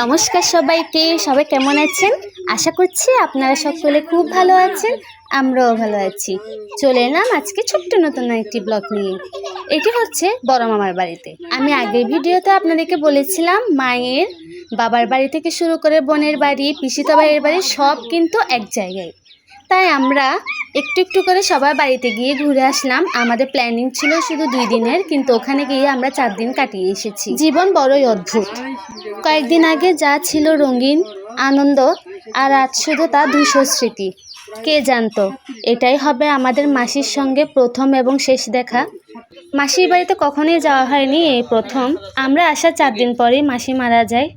নমস্কার সবাইকে, সবাই কেমন আছেন? আশা করছি আপনারা সকলে খুব ভালো আছেন, আমরাও ভালো আছি। চলে এলাম আজকে ছোট্ট নতুন একটি ব্লগ নিয়ে। এটি হচ্ছে বড় মামার বাড়িতে। আমি আগের ভিডিওতে আপনাদেরকে বলেছিলাম, মায়ের বাবার বাড়ি থেকে শুরু করে বোনের বাড়ি, পিসিতা বাড়ির বাড়ি সব কিন্তু এক জায়গায়। তাই আমরা একটু একটু করে সবার বাড়িতে গিয়ে ঘুরে আসলাম। আমাদের প্ল্যানিং ছিল শুধু দুই দিনের, কিন্তু ওখানে গিয়ে আমরা চার দিন কাটিয়ে এসেছি। জীবন বড়ই অদ্ভুত। কয়েকদিন আগে যা ছিল রঙিন, আনন্দ আর আজ শুধু তা দুশো স্মৃতি। কে জানতো? এটাই হবে আমাদের মাসির সঙ্গে প্রথম এবং শেষ দেখা। মাসির বাড়িতে কখনোই যাওয়া হয়নি এই প্রথম। আমরা আসার চার দিন পরেই মাসি মারা যায়।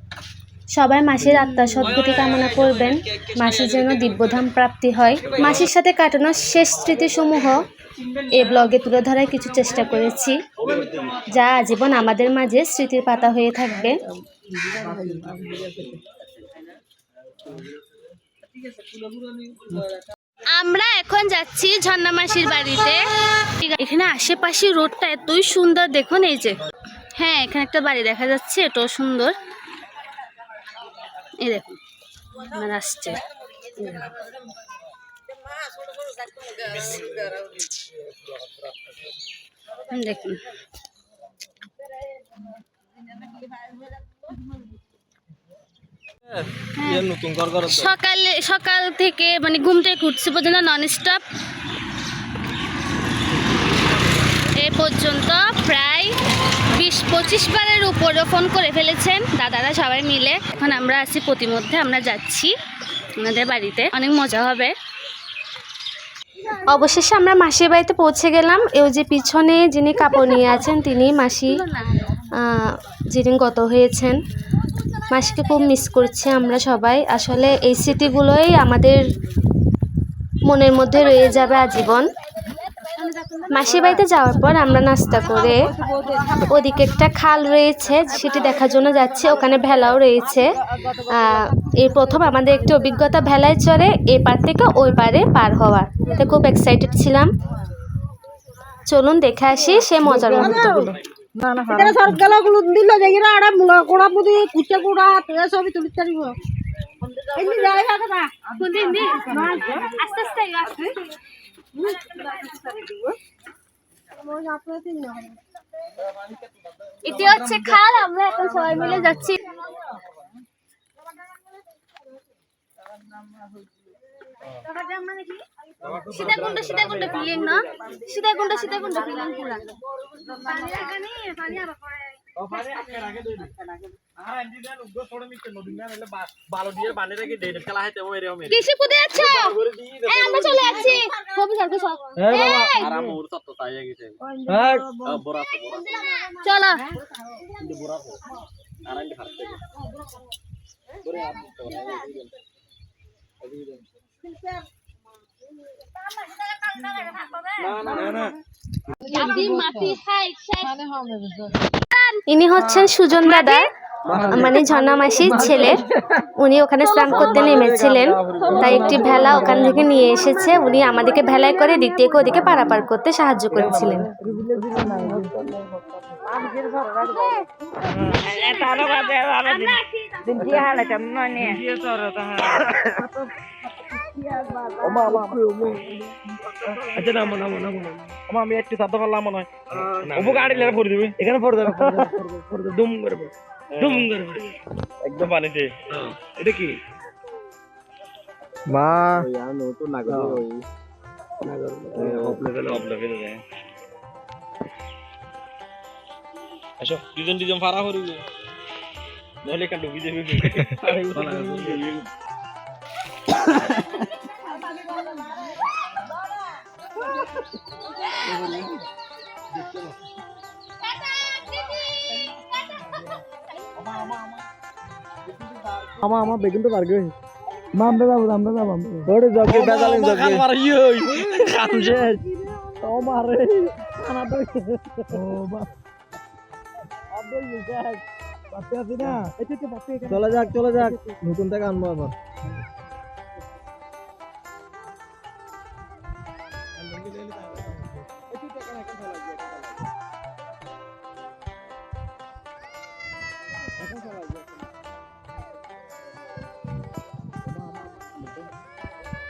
সবাই মাসির আত্মার সদ্গতি কামনা করবেন। মাসির যেন দিব্যধাম প্রাপ্তি হয়। মাসির সাথে কাটানো শেষ স্মৃতিসমূহ এ ব্লগে তুলে ধরার কিছু চেষ্টা করেছি। যা আজীবন আমাদের মাঝে স্মৃতির পাতা হয়ে থাকবে। আমরা এখন যাচ্ছি ঝর্ণা মাসির বাড়িতে। এখানে আশেপাশে রোডটা এতই সুন্দর, দেখুন এই যে। হ্যাঁ এখানে একটা বাড়ি দেখা যাচ্ছে, এটাও সুন্দর। এই দেখুন আমার আসছে। দেখুন। ঘর ঘর সকালে সকাল থেকে মানে ঘুম থেকে উঠছে পর্যন্ত নন স্টপ ফোন করে ফেলেছেন দাদারা সবাই মিলে। এখন আমরা আছি প্রতিমধ্যে, আমরা যাচ্ছি আমাদের বাড়িতে। অনেক মজা হবে। অবশেষে আমরা মাসির বাড়িতে পৌঁছে গেলাম। এও যে পিছনে যিনি কাপড় নিয়ে আছেন, তিনি মাসি যিনি গত হয়েছেন। মাসিকে খুব মিস করছি আমরা সবাই। আসলে এই স্মৃতিগুলোই আমাদের মনের মধ্যে রয়ে যাবে আজীবন। মাসির বাড়িতে যাওয়ার পর আমরা নাস্তা করে ওদিকে একটা খাল রয়েছে সেটি দেখার জন্য যাচ্ছে। ওখানে ভেলাও রয়েছে। এই প্রথম আমাদের একটি অভিজ্ঞতা ভেলায় চড়ে এ পার থেকে ওই পারে পার হওয়া। এতে খুব এক্সাইটেড ছিলাম। চলুন দেখে আসি সে মজার মুহূর্তগুলো। এখানে দিল যে আড়া মুলা কোড়া বুদি কুচে কোড়া সবই তুলি চালিব এমনি যাই থাকে না। আস্তে আস্তে আস্তে। এটি হচ্ছে খাল, আমরা এখন সবাই মিলে যাচ্ছি। সীতাকুণ্ড সীতাকুণ্ড ফিলিং না? সীতাকুণ্ড সীতাকুণ্ড ফিলিং পুরা। কৃষি কোথায় যাচ্ছ! আমরা চলে যাচ্ছি। চলো। মাটি মাটি হাই ইনি হচ্ছেন সুজন দাদা মানে ঝর্ণা মাসির ছেলে। উনি ওখানে স্নান করতে নেমেছিলেন। তাই একটি ভেলা ওখান থেকে নিয়ে এসেছে। উনি আমাদেরকে ভেলায় করে দিক থেকে ওদিকে পারাপার করতে সাহায্য করেছিলেন। ওমা আচ্ছা নামো নামো নামো ওমা আমি একটু সাধ্য করলাম মনে হয় ওবু গাড়ি লেগে পড়ে দিবি। এখানে পড়ে যাবে। পড়ে যাবে। দুম করে দুম করে একদম পানিতে। এটা কি? মা। নতুন নাগর ওই। নাগর অফ লেভেল অফ লেভেল আসো দুজন দুজন ফারা করিব। নহলে কান ডুবি যাবি আমা আমা বেগুন তো পারবে মা আমরা যাব আমরা যাব ওরে জগে বেজালিন জগে খান মারি ওই খান শেষ ও মারে খানা তো ও বা আদর ইজাক পাতে আছি না। চলে যাক চলে যাক নতুন টাকা আনব আবার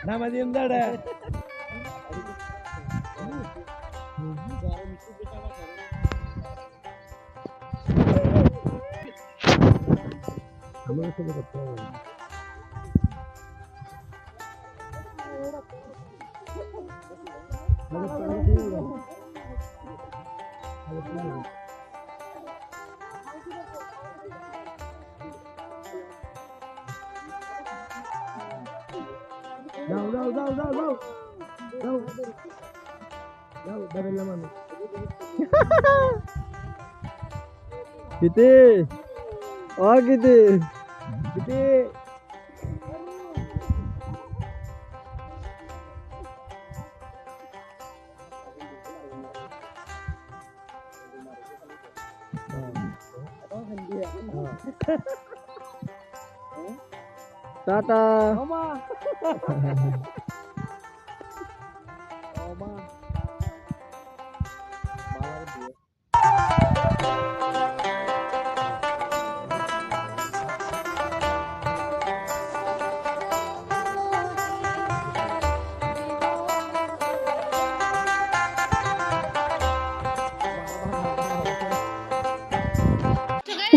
நம்ம அது இருந்தாட Thank you. Dal dal dal dal dal. Dal. Dal bebellemem. Kiti. Oh Kiti. Kiti. Oh, hindi ako. Tata. Oma. Oma.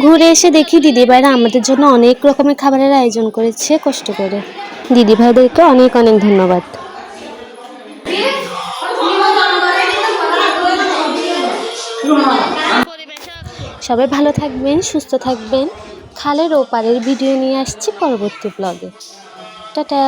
ঘুরে এসে দেখি দিদিভাইরা আমাদের জন্য অনেক রকমের খাবারের আয়োজন করেছে, কষ্ট করে। দিদিভাইদেরকে অনেক অনেক ধন্যবাদ। সবাই ভালো থাকবেন, সুস্থ থাকবেন। খালের ওপারের ভিডিও নিয়ে আসছি পরবর্তী ব্লগে টাটা!